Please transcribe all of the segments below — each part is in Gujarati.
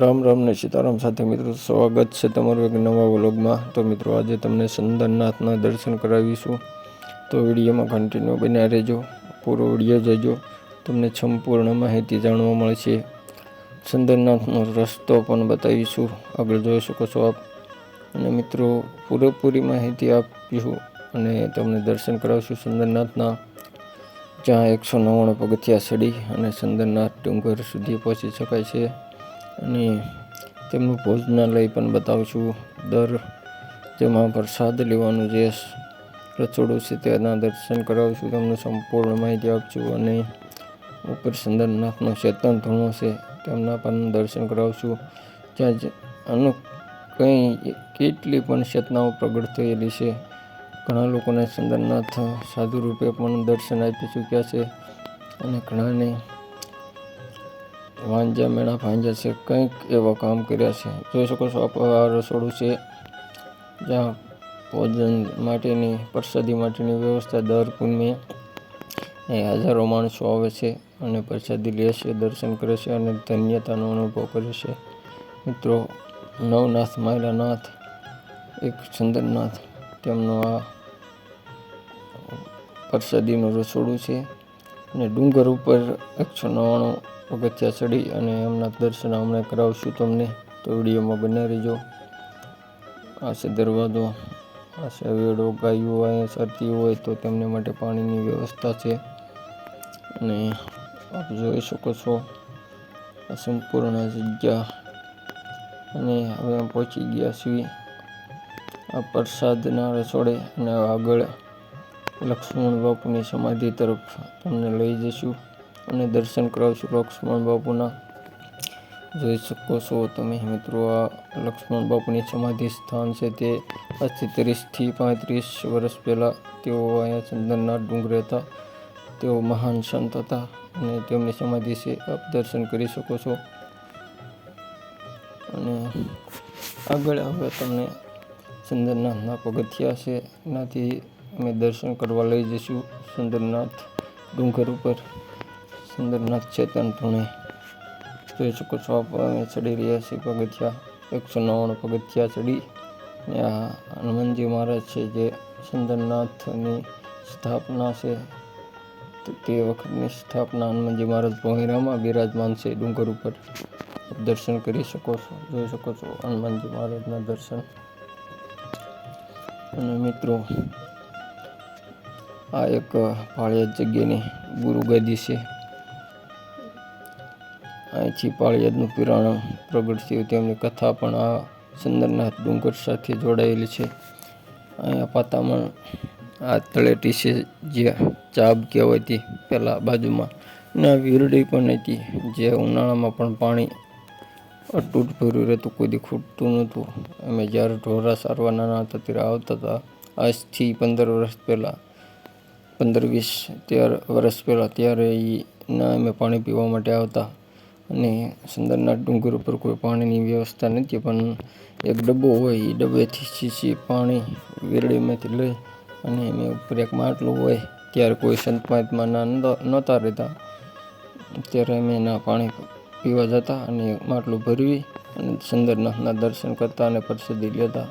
રામ રામ ને સીતારામ સાથે મિત્રો સ્વાગત છે તમારું એક નવા વ્લોગમાં. તો મિત્રો આજે તમને સંદરનાથના દર્શન કરાવીશું. તો વિડીયોમાં કન્ટિન્યુ બન્યા રહેજો, પૂરો વીડિયો જોજો. તમને સંપૂર્ણ માહિતી જાણવા મળશે. સંદરનાથનો રસ્તો પણ બતાવીશું. આગળ જોઈ શકો છો આપ. અને મિત્રો પૂરેપૂરી માહિતી આપીશું અને તમને દર્શન કરાવશું સંદરનાથના જ્યાં એકસો નવ્વાણું પગથિયા ચડી અને સંદરનાથ ડુંગર સુધી પહોંચી શકાય છે. અને તેમનું ભોજનાલય પણ બતાવું છું. દર જેમાં પ્રસાદ લેવાનું જે રસોડું છે તેના દર્શન કરાવશું તમને સંપૂર્ણ માહિતી આપશું અને ઉપર સુંદરનાથનો ચેતન ધૂણો છે તેમના પણ દર્શન કરાવું છું. જ્યાં જ અનુક કંઈ કેટલી પણ ચેતનાઓ પ્રગટ થયેલી છે. ઘણા લોકોને સંદરનાથ સાધુ રૂપે પણ દર્શન આપી ચૂક્યા છે? અને ઘણાને વાંજા મેળા ભાંજ્યા છે, કંઈક એવા કામ કર્યા છે. જોઈ શકો છો, આ રસોડું છે, જ્યાં ભોજન માટેની, પ્રસાદી માટેની વ્યવસ્થા, દર પૂનમે એ હજારો માણસો આવે છે અને પ્રસાદી લે છે, દર્શન કરે છે અને ધન્યતાનો અનુભવ કરે છે. મિત્રો, નવનાથ માયલાનાથ એક ચંદનનાથ તેમનો આ પ્રસાદીનું રસોડું છે. અને ડુંગર ઉપર એકસો નવ્વાણું પગથિયા ચડી અને એમના દર્શન હમણાં કરાવશું તમને તો વિડીયોમાં બને રહેજો. આ દરવાજો આ વેડો ગાયો અહીંયા સરતી હોય તો તેમને માટે પાણીની વ્યવસ્થા છે. અને આપ જોઈ શકો છો આ સંપૂર્ણ જગ્યા. અને હવે પહોંચી ગયા છીએ આ પ્રસાદના રસોડે અને આગળ લક્ષ્મણ બાપુની સમાધિ તરફ તમને લઈ જઈશું અને દર્શન કરાવશું લક્ષ્મણ બાપુના. જોઈ શકો છો તમે મિત્રો, આ લક્ષ્મણ બાપુની સમાધિ સ્થાન છે તે આજથી ત્રીસથી પાંત્રીસ વર્ષ પહેલાં તેઓ અહીંયા ચંદનનાથ ડુંગરે હતા. તેઓ મહાન સંત હતા અને તેમની સમાધિ છે, આપ દર્શન કરી શકો છો. અને આગળ હવે તમને સુંદરનાથના પગથિયા છે, એનાથી અમે દર્શન કરવા લઈ જઈશું સુંદરનાથ ડુંગર ઉપર. સુંદરનાથ ચેતન પુણે. જોઈ શકો છો આપ, અમે ચડી રહ્યા છીએ પગથિયા. એકસો નવ્વાણું પગથિયા ચડી ને આ હનુમાનજી મહારાજ છે જે સુંદરનાથની સ્થાપના છે. તો વખતની સ્થાપના હનુમાનજી મહારાજ ભોંગેરામાં બિરાજમાન છે ડુંગર ઉપર. દર્શન કરી શકો છો, જોઈ શકો છો હનુમાનજી મહારાજના દર્શન. અને મિત્રો આ એક પાળિયાદ જગ્યાની ગુરુ ગાદી છે. અહીંથી પાળિયાદનું પુરાણ પ્રગટ થયું. તેમની કથા પણ આ સુંદરનાથ ડુંગર સાથે જોડાયેલી છે. અહીંયા પાતામણ આ તળેટી છે જે ચાબ કહેવાતી પહેલાં બાજુમાં ના વીરડી પણ હતી, જે ઉનાળામાં પણ પાણી અટૂટ ભર્યું રહેતું, કોઈ ખૂટતું નહોતું. અમે જ્યારે ઢોરા સારવા નાના હતા, ત્યારે આવતા હતા. આજથી પંદર વર્ષ પહેલાં પંદર વીસ તેર વર્ષ પહેલાં ત્યારે એના અમે પાણી પીવા માટે આવતા. અને સુંદરના ડુંગર ઉપર કોઈ પાણીની વ્યવસ્થા નથી, પણ એક ડબ્બો હોય એ ડબ્બેથી શીશી પાણી વીરડીમાંથી લઈ અને એની ઉપર એક માટલું હોય. ત્યારે કોઈ સંત મહાત્માના નહોતા રહેતા. ત્યારે અમે એના પાણી પીવા જતા અને માટલું ભરવી અને સુંદરનાથના દર્શન કરતા અને પ્રસાદી લેતા.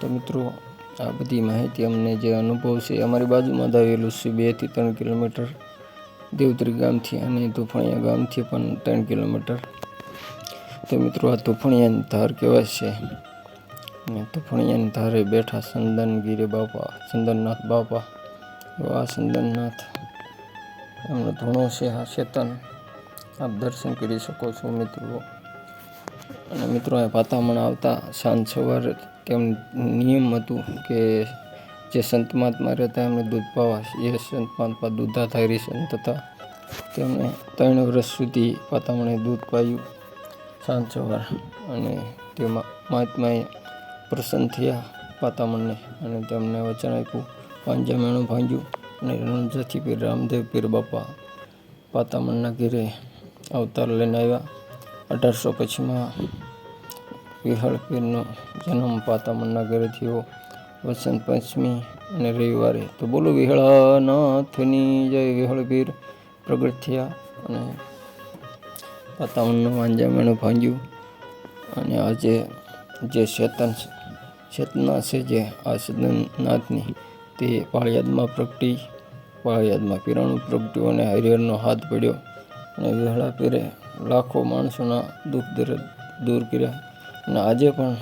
તો મિત્રો આ બધી માહિતી અમને જે અનુભવ છે અમારી બાજુમાં જ આવેલું છે. બેથી ત્રણ કિલોમીટર દેવતરી ગામથી અને તોફણિયા ગામથી પણ ત્રણ કિલોમીટર. તો મિત્રો, આ તોફણિયાની ધાર કહેવાય છે. અને તોફણિયાની ધારે બેઠા સંદનગીરી બાપા ચંદનનાથ બાપા. એવા ચંદનનાથ એમનો ધૂણો છે, આ ચેતન આપ દર્શન કરી શકો છો મિત્રો. અને મિત્રો અહીંયા પાતામણ આવતા સાંજ સવારે કેમ નિયમ હતું કે જે સંત મહાત્મા રહેતા એમને દૂધ પાવા, એ સંત મહાત્મા દૂધાધારી સંત હતા. તેમણે ત્રણ વર્ષ સુધી પાતામણે દૂધ પાયું સાંજ સવાર અને તેમાં મહાત્માએ પ્રસન્ન થયા પાતામણને અને તેમને વચન આપ્યું. પાંજા ભાંજ્યું અને રણજથી પીર રામદેવ, પીર બાપા પાતામણના ઘેરે અવતાર લઈને આવ્યા. અઢારસો પછીમાં વિહળ પીરનો જન્મ પાતામણના ઘરે થયો. વસંત પંચમી અને રવિવારે તો બોલો વિહળાનાથની જય. વિહળ પીર પ્રગટ થયા અને પાતામણનું વાંજામણું ભાંગ્યું. અને આજે જે ચેતન ચેતના છે જે આ સદનનાથની તે પાળિયાદમાં પ્રગટી, પાળિયાદમાં પીરાણું પ્રગટ્યું અને હરિહરનો હાથ પડ્યો. અને વિહળા પીરે લાખો માણસોના દુઃખ દર્દ દૂર કર્યા અને આજે પણ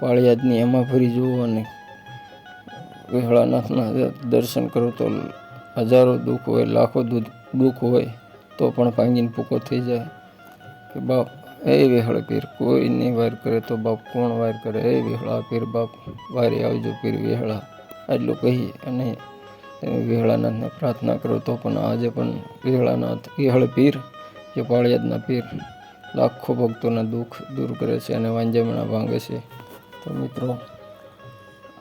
પાળિયાદની એમાં ફરી જુઓ અને વેહળાનાથના દર્શન કરો તો હજારો દુઃખ હોય, લાખો દુઃખ હોય, તો પણ ભાંગીને ભૂકો થઈ જાય કે બાપ એ વેહળ પીર, કોઈ નહીં વાર કરે તો બાપ કોણ વાર કરે? એ વેહળા પીર, બાપ, વારે આવજો પીર વેહળા. આટલું કહી અને વેહળાનાથને પ્રાર્થના કરો તો પણ આજે પણ વેહળાનાથ વિહળ પીર જે પાળિયાદના પીર. લાખો ભક્તોના દુઃખ દૂર કરે છે અને વાંજામણા ભાંગે છે. તો મિત્રો,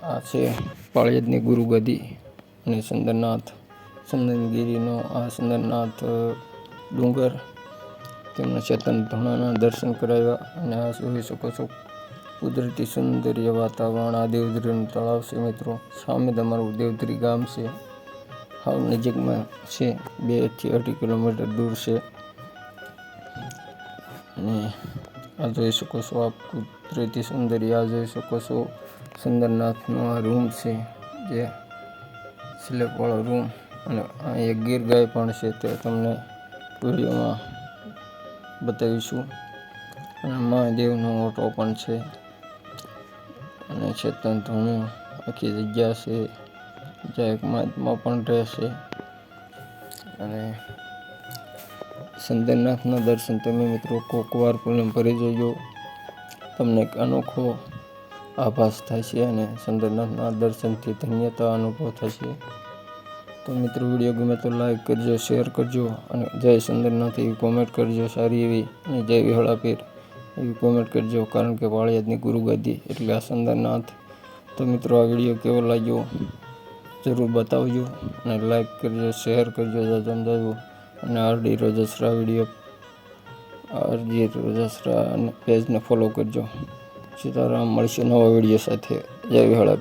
આ છે પાળિયાદની ગુરુગદી અને સુંદરનાથ. ચંદનગીરીનો આ સુંદરનાથ ડુંગર. તેમના ચેતન ધોણાના દર્શન કરાવ્યા અને આ જોઈ શકો છો. કુદરતી સૌંદર્ય વાતાવરણ, આ દેવધરીનું તળાવ છે મિત્રો. સામે તમારું દેવધરી ગામ છે. હાવ નજીકમાં છે. બેથી અઢી કિલોમીટર દૂર છે. અને આ જોઈ શકો છો આપ કુદરતી સૌંદર્ય આ જોઈ શકો છો સુંદરનાથનો આ રૂમ છે, જે સ્લેપવાળો રૂમ અને આ એક ગીર ગાય પણ છે તે તમને વિડીયોમાં બતાવીશું. અને મહાદેવનો ઓટો પણ છે અને ચેતન ધોણું આખી જગ્યા છે, જ્યાં એક મહાત્મા પણ રહેશે. અને સંદરનાથના દર્શન તમે મિત્રો કોકવાર પૂનમ ભરી જજો. તમને અનોખો આભાસ છે અને સંદરનાથના દર્શનથી ધન્યતા અનુભવ થશે તો મિત્રો વીડિયો ગમે તો લાઈક કરજો, શેર કરજો અને જય સુંદરનાથ એવી કોમેન્ટ કરજો સારી એવી અને જય વિહળાપીર એવી કોમેન્ટ કરજો. કારણ કે વાળિયાદની ગુરુગાદી એટલે આ સુંદરનાથ તો મિત્રો આ વીડિયો કેવો લાગ્યો જરૂર બતાવજો અને લાઈક કરજો, શેર કરજો જજમદાજો અને RD Rojasara video RG Rojasara પેજને ફોલો કરજો. સીતારામ મળશે નવા વીડિયો સાથે. જય વિહળા